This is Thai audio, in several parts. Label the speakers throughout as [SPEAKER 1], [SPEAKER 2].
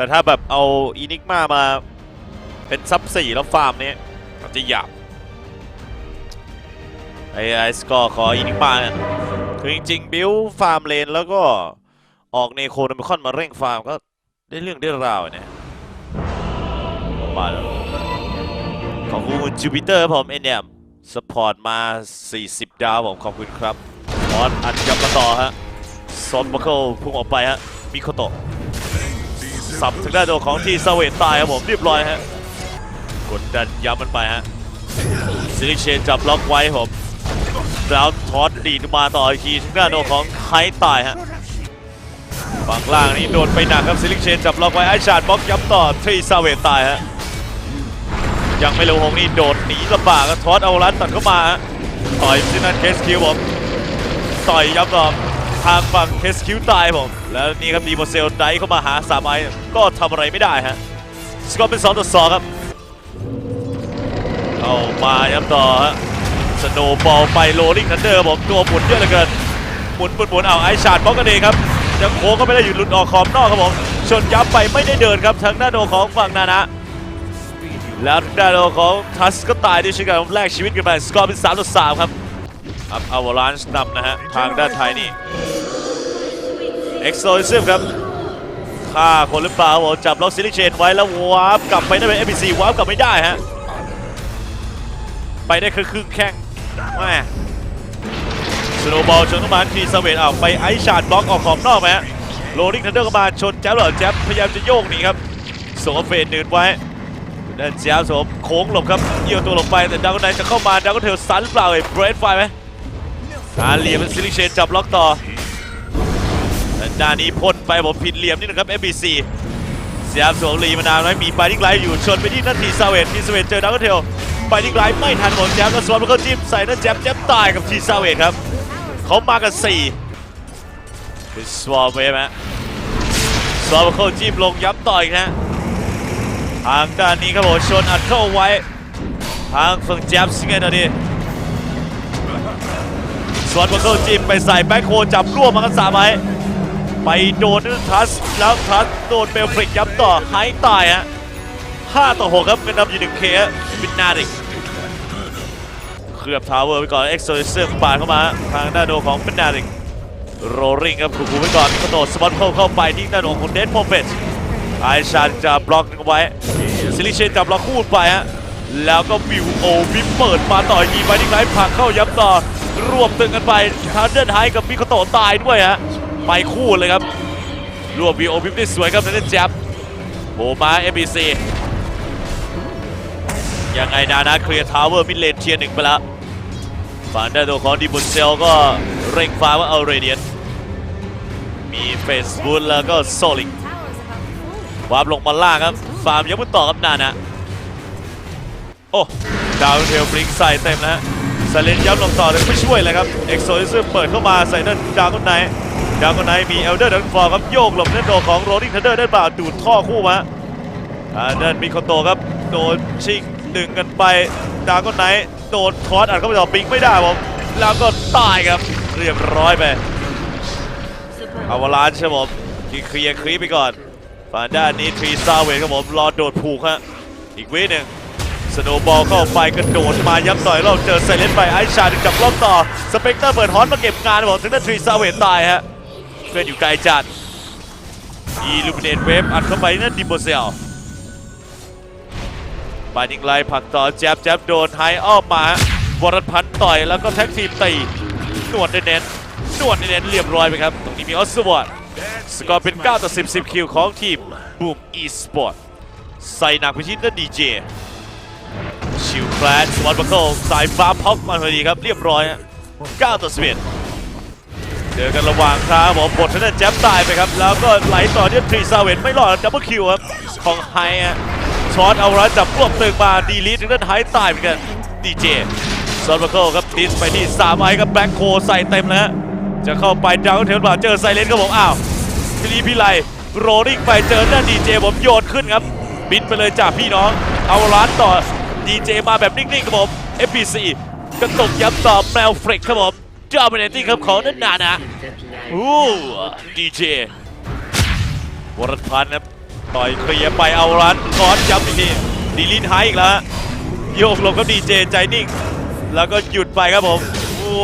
[SPEAKER 1] แต่ถ้าแบบเอาอินิกมามาเป็นซับสี่แล้วฟาร์มเนี้ยอาจจะหยาบไอไอสกอร์ขออินิกมาเนี่ยคือจริงๆ บิลฟาร์มเลนแล้วก็ออกเนโคนมิคอนมาเร่งฟาร์มก็ได้เรื่องได้ราวเนี่ยมาแล้วขอบคุณจูปิเตอร์ผมเอ็นเอ็มสปอร์ตมา 40 ดาวผมขอบคุณครับออนอัดกลับมาต่อฮะซอนบัคเคิลพุ่งออกไปฮะมิโคโตะ สับถึงด้านตัวของทีสเวตตายครับผมเรียบร้อยฮะกดดันย้ำมันไปฮะซิลิเชนจับล็อกไว้ผมแล้วทอดดีดมาต่ออีกทีถึงด้านตัวของไคตายฮะฝั่งล่างนี่โดนไปหนักครับซิลิเชนจับล็อกไว้ไอชาดบล็อกย้ำต่อทีสเวตตายฮะยังไม่รู้หงนี่โดดหนีลำบากครับทอดเอาลันตัดเข้ามาฮะต่อยซินันเคสคิวผมต่อยย้ำต่อ ทางฝั่งเคสคิวตายผม แล้วนี่ครับดีโมเซลไดเข้ามาหาสามไอก็ทำอะไรไม่ได้ฮะสกอร์เป็น2ต่อ2ครับเอามาย้ำต่อฮะสโนบอลไปโรลลิงทันเดอร์ผมตัวหมุนเยอะเหลือเกินหมุนหมุนหมุนเอาไอชาร์ดบล็อกกันเองครับยังโค้งก็ไม่ได้หยุดหลุดออกขอบนอกครับผมชนยับไปไม่ได้เดินครับทางด้าโดของฝั่งนานะแล้วทางด้าโดของทัสก็ตายด้วยเช่นกันครับแลกชีวิตกันไปสกอร์เป็น3ต่อ3ครับ อัพอวอลานซ์นำนะฮะ ทางด้านไทยนี่เอ็กซ์โซลิซึมครับฆ่าคนหรือเปล่าจับล็อกซิลิเชนไว้แล้ววาร์ปกลับไปได้เป็น FBC วาร์ปกลับไม่ได้ฮะ ไปได้ครึ่งครึ่งแข้งแม่สโนบอลชนเข้ามาทีสเวตเอาไปไอชาร์ดบล็อกออกขอบนอกไปฮะโรลิงทันเดอร์เข้ามาชนแจ๊บเหรอแจ๊บพยายามจะโยกหนีครับสวมเฟดนืดไว้ด้านแจ๊บสมโค้งหลบครับเยี่ยวตัวหลงไปแต่ดาวน์ไนจะเข้ามาดาวน์เทลซันหรือเปล่าเอ้ยเบรดไฟไหม หาเหลี่ยมเป็นซิลิเชนจับล็อกต่อด้านนี้พ่นไปผมผิดเหลี่ยมนี่นะครับ FBC เสียบสวงลีมานานไว้มีไปทิ้งไลท์อยู่ชนไปที่นาทีซาเวตทีซาเวตเจอดักเทลไปทิ้งไลท์ไม่ทันผมดแจ๊บก็สวนมันก็จิ้มใส่นั่นแจ๊บแจ๊บตายกับทีซาเวตครับเขามากัน4เป็นสวอมเวฟฮะสวอมเข้าจิ้มลงย้ำต่ออีกนะทางด้านนี้ครับผมชนอัดเข้าไว้ ทางฝั่งแจ๊บซิงเกิลนาที สวนมาเข้าจิ้มไปใส่แบ็คโฮจับรวบมากันสามไม้ไปโดนทัสแล้วทัสโดนเบลฟริกย้ำต่อไฮตายฮะ5ต่อ 6 ครับเป็นนำอยู่1เคบินนาดิกเคลือบทาวเวอร์ไปก่อนเอ็กโซลิซึมปาดเข้ามา ทางด้านโดของบินนาดิกโรลิงครับขู่ๆไว้ก่อนกระโดดสปอตเข้าเข้าไปที่ด้านโดของเดนโมเฟตไอชานจะบล็อกเอาไว้ซิลิเชนจับล็อกคู่ไปฮะแล้วก็วิวโอวิปเปิดมาต่อยิงไปที่ไหนผักเข้าย้ำต่อ รวมตึงกันไปทางเดินไฮกับมิโคโตตายด้วยฮะไปคู่เลยครับ รวบวีโอพิมได้สวยครับนั่นแจ๊บโผล่มา MBC ยังไงนานะเคลียร์ทาวเวอร์มิดเลนเทียร์หนึ่งไปแล้วฝั่งด้านตัวของดีบุนเซลก็เร่งฟ้าว่าเอาเรเดียนมีเฟสบูลแล้วก็โซลิกวาร์ปลงมาล่างครับ ฟาร์มยังไม่ต่อกับนานะโอ้ดาวเทลบลิงใส่เต็มแล้ว ฮะสเลนย้ำลงต่อเลยไม่ช่วยเลยครับเอ็กโซลิซึมเปิดเข้ามาใส่นั่นดาวก้นไนดาวก้นไนมีเอลเดอร์ดันฟอร์ครับโยกหลบนั่นโดของโรลิงทันเดอร์ได้เปล่าดูดท่อคู่มาอ่านั่นมีคอนโตครับโดนชิงดึงกันไปดาวก้นไนโดนทอสอัดเข้าไปต่อปิงไม่ได้ผมแล้วก็ตายครับเรียบร้อยไปอาวาลานใช่ผมที่เคลียร์คลีปไปก่อนฝั่งด้านนี้ทรีซาเวทครับผมรอโดดผูกฮะอีกวิหนึ่ง สโนบอลเข้าไปกระโดดมาย้ำต่อยเราเจอไซเลนไปไอชาดึงจับรอบต่อ สเปกเตอร์เปิดฮอนมาเก็บงานบผมถึงได้ทรีซาเวทตายฮะเพื่อนอยู่ไกลจัดอีลูมิเนตเวฟอัดเข้าไปนั่นดิโบเซลปานิงไลผักต่อแจ๊บแจ๊บโดนไฮอ้อมมาวรพันธ์ต่อยแล้วก็แท็กทีมตีนวดเน้นๆนวดเน้นเรียบร้อยไปครับ ตรงนี้มีออสวอร์ดสกอร์เป็น 9 ต่อ 10 10 คิวของทีมบูมอีสปอร์ตใส่หนักไปที่นั่นดีเจ ชิวแคลนสวอตบัคเคิลสายฟ้าพ็อกมาพอดีครับเรียบร้อยฮะ9ต่อ11เจอกันระหว่างทางผมบททางด้นแจ๊บตายไปครับ แล้วก็ไหลต่อที่ทรีซาเวนไม่รอดดับเบิลคิวครับ ของไฮฮะช็อตเอาละจับรวบตึงมาดีลีททางด้านไฮตายเหมือนกันดีเจซอตบัคเคิลครับดิสไปที่3ไอครับแบล็คโคใส่เต็มแล้วฮะจะเข้าไปดาวน์เทลบาเจอไซเลนครับผมอ้าวพิลีพิไลโรลิ่งไปเจอหน้าดีเจผมโยนขึ้นครับบินไปเลยจากพี่น้องเอาล้านต่อ ดีเจมาแบบนิ่งๆครับผม FPC กระตกย้ำต่อแมวเฟรกครับผมจอมิเนติ้ครับของนั่นนานะอู้ดีเจวรพันธ์ครับต่อยเคลียร์ไปเอารันคอสย้ำอีกทีดีลิทไฮอีกแล้วโยกลงกับดีเจใจนิ่ง แล้วก็หยุดไปครับผม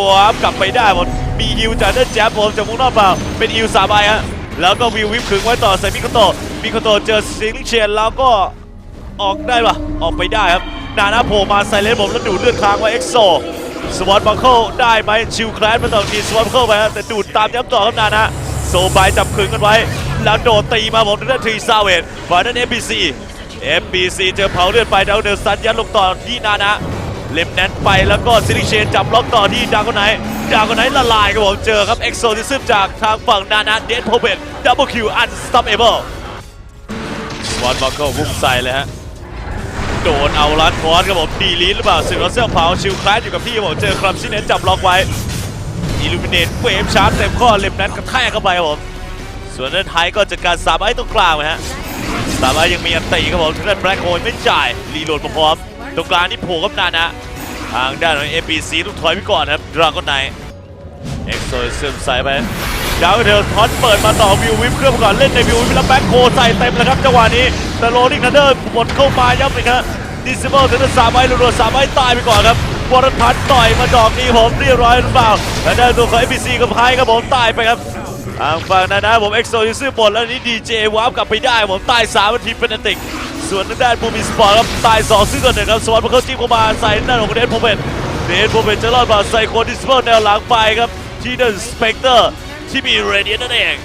[SPEAKER 1] ว้าวกลับไปได้หมดมีฮิวจากเดนแจ๊บผมจากมุงนอกเปล่า เป็นฮิวสามใบฮะแล้วก็วิววิปขึงไว้ต่อใส่มิโคโตมิโคโตเจอซิงเชนแล้วก็ออกได้ปะออกไปได้ครับ นานาโผล่มาใส่เลนผมแล้วดูดเลือดค้างไว้เอ็กโซสวอตบังเคิลได้ไหมชิวแคลนมาต่อทีสวอตเคิลไปแต่ดูดตามย้ำต่อครับนานาโซบายจับขึงกันไว้ แล้วโดดตีมาผมด้านทรีซาเวนฝ่ายด้าน FBC FBC เอฟบีซีเจอเผาเลือดไปดาวเดอร์ซันยัดลงต่อที่นานะเล็มแนนไปแล้วก็ซิลิเชนจับล็อกต่อที่ดาวกอนไนดาวกอนไนละลายครับผมเจอครับเอ็กโซซิซึมจากทางฝั่งนานะเดนโพเบตดับเบิลคิวอันสต็อปเอเบิลบอลบังเกิลพุ่งใส่เลยฮะ โดนเอาลัดคอสครับผมดีลีดหรือเปล่าสึกรัสเซลเผาชิลคลาสอยู่กับที่ครับผมเจอครัมชิเนจับล็อกไว้อิลูมิเนตเวฟชาร์จเต็มข้อเล็มแนนกระแทกเข้าไปครับผมส่วนด้านไทยก็จัดการสามไอ้ตรงกลางนะฮะสามารถยังมีอันตีครับผมทางด้านแบล็คโฮลไม่จ่ายรีโหลดมาพร้อมตรงกลางนี่โผล่กับนานะทางด้านของ APC ต้องถอยไปก่อนครับดราก้อนไนเอ็กโซซึมใส่ไป ดาวเทลท็อตเปิดมาต่อวิววิปเครื่องก่อนเล่นในวิววิปแล้วแบ็คโฮใส่เต็มแล้วครับจังหวะนี้แต่โรลิงทันเดอร์บดเข้ามายับเลยครับดิซิเบิลถึงจะสามใบรัวๆสามใบตายไปก่อนครับวอร์พันต่อยมาดอกนี้ผมเรียบร้อยหรือเปล่าแล้วด้านตัวของ APC กับไพครับผมตายไปครับทางฝั่งนั้นนะผมเอ็กโซยูซื้อบทแล้วนี่ดีเจวาร์ปกลับไปได้ผมตาย3ามทีเป็นติกส่วนทางด้านบูมิสปอร์ตครับตาย2ซึ่งก่อนหนึ่งครับสวัสดิ์มาเข้าจิ้มเข้ามาใส่ด้านของเดนโพเมนเดนโพเมนจะรอดมาใส่โคดิสเปิลแนวหลังไปครับที่เดนสเปกเตอร์ ที่มีเรเดียนนั่นเอง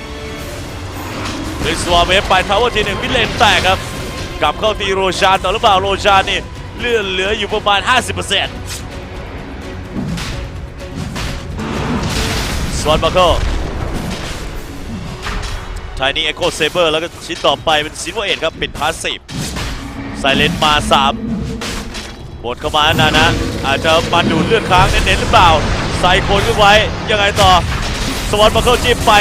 [SPEAKER 1] เดนสวาเวฟไปทาวเวอร์ทีหนึ่งมิเลนแตกครับ กลับเข้าตีโรชานต่อหรือเปล่าโรชานนี่เลื่อนเหลืออยู่ประมาณ 50%สวัสดิ์มาเข้าทนี่เอ็กโคเซเบอร์แล้วก็ชิ้นต่อไปเป็นซินวเอ็ดครับ ปิดพาสซีฟไซเลนมา 3 บดเข้ามานานะ อาจจะมาดูดเลือดค้างเน้นๆหรือเปล่า ใส่คนขึ้นไว้ ยังไงต่อ สวอตมาเข้าจิ้มไป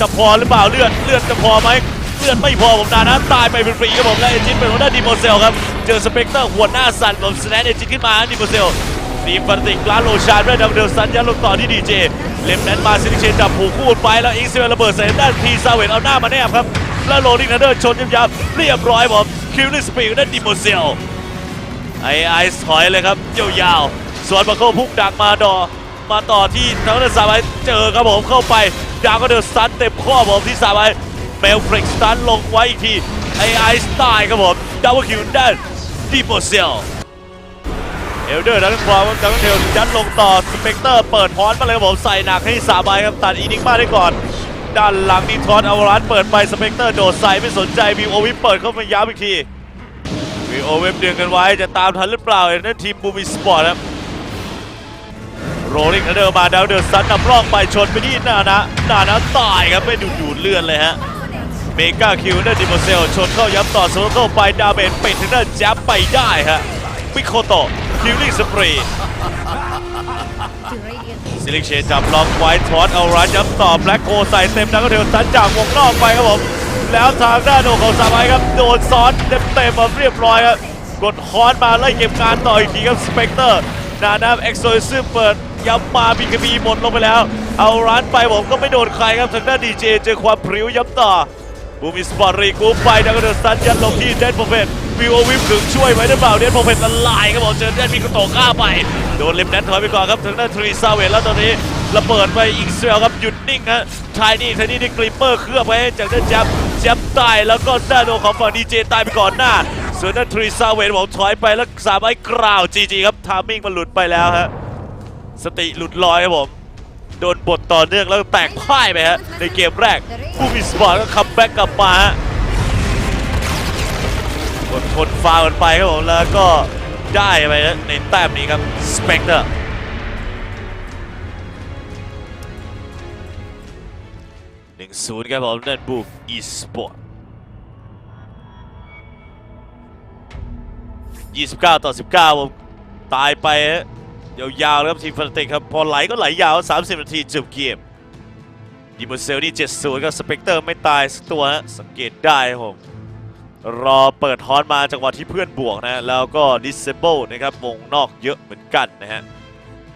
[SPEAKER 1] จะพอหรือเปล่าเลือดเลือดจะพอไหมเลือดไม่พอผมนานะตายไปเป็นฟรีครับผมและเอจินเป็นหัวหน้าดีโมเซลครับเจอสเปกเตอร์หัวหน้าสั่นผมสแนนเอจินขึ้นมาดีโมเซลทีมปฏิกร้าโลชานด้วยดับเบิลซันยันลงต่อที่ดีเจเล็มแนนมาซิลิเชนจับผูกคู่ไปแล้วอิงเซลระเบิดใส่ด้านทีซาเวนเอาหน้ามาแนบครับแล้วโรลิงทันเดอร์ชนยับๆเรียบร้อยผมคิวลิสปีดด้านดิโมเซลไอไอซ์ถอยเลยครับยาวๆสวนมาเข้าพุ่งดักมาดอ มาต่อที่ทางด้านซาบายเจอครับผมเข้าไปดาวก็เดินสตันเต็มข้อผมที่ซาบายเบลฟริกสตันลงไว้อีกทีไอไอซ์ตายครับผมดาวคิวด้านดิโมเซลเอลเดอร์ดันขวาดันเทลยัดลงต่อสเปกเตอร์เปิดพอนมาเลยครับผมใส่หนักให้สามบครับตัดอีนิกมาได้ก่อน ด้านหลังนี่ทอนเอารันเปิดไปสเปกเตอร์โดดใส่ไม่สนใจวิวโอวิเปิดเข้ามาย้ำอีกทีวิวโอวิปเดือนกันไว้จะตามทันหรือเปล่านั่นทีมบูมิสปอร์ตครับ โรลิงเดอร์มาดาวเดอร์ซันนำร่องไปชนไปที่หน้านะหน้านะตายครับไม่ดูดดูดเลือดเลยฮะเมกาคิวเนอร์ดิโมเซลชนเข้าย้ำต่อโซโลโต้ไปดาเมจปิดทางด้านแจ๊บไปได้ฮะมิโคโตคิวลิงสปรีซิลิกเชจับล็อกไว้ทอดเอารันย้ำต่อแบล็คโคใส่เต็มดัก็เดียวสันจากวงนอกไปครับผมแล้วทางด้านโดของสามไอครับโดนซ้อนเต็มเต็มๆมาเรียบร้อยครับกดคอนมาไล่เก็บการต่ออีกทีครับสเปกเตอร์นานาเอ็กโซซึมเปิด ย้ำมาบีกบีหมดลงไปแล้ว เอารันไปผมก็ไม่โดนใครครับทางด้านดีเจเจอความพริ้วย้ำต่อบูมิสปอร์รีกูไปดังก็เดินซันยันลงที่เดนโปรเฟตวิววิปถึงช่วยไว้หรือเปล่าเดนโปรเฟตละลายครับผมเจอเดนมีกระโตกข้าไป โดนเลมแนนถอยไปก่อนครับถึงด้านทรีซาเวทแล้วตอนนี้ระเบิดไปอิงเซลครับหยุดนิ่งฮะชายนี่ชายนี่ได้กริปเปอร์เคลือบไว้ให้จากด้านแจ๊บแจ๊บตายแล้วก็ด้านโดของฝั่งดีเจตายไปก่อนหน้าส่วนด้านทรีซาเวทผมถอยไปแล้วสามไอ้กราวจีจีครับทามมิ่งมันหลุดไปแล้วฮะ สติหลุดลอยครับผม โดนบทต่อเนื่องแล้วแตกพ่ายไปฮะ ในเกมแรกผู้มีสปอร์ตก็คัมแบ็กกลับมาฮะกดทนฟาวกันไปครับผมแล้วก็ได้ไปฮะในแต้มนี้ครับสเปกเตอร์หนึ่งศูนย์ครับผมนั่นบุกอีสปอร์ต29ต่อ19ผมตายไปฮะ ยาวๆเลยครับทีมฟนติกครับ พอไหลก็ไหลยาว 30 นาทีจบเกมดีมอนเซลนี่70ครับสเปกเตอร์ไม่ตายสักตัวฮะสังเกตได้ผมรอเปิดฮอนมาจังหวะที่เพื่อนบวกนะ แล้วก็ disable นะครับวงนอกเยอะเหมือนกันนะฮะ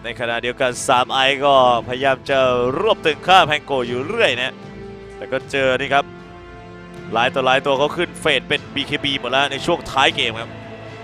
[SPEAKER 1] ในขณะเดียวกัน3ไอก็พยายามจะรวบตึงค่าแพงโกอยู่เรื่อยนะ แต่ก็เจอนี่ครับหลายต่อหลายตัวเขาขึ้นเฟดเป็น BKB หมดแล้วในช่วงท้ายเกมครับ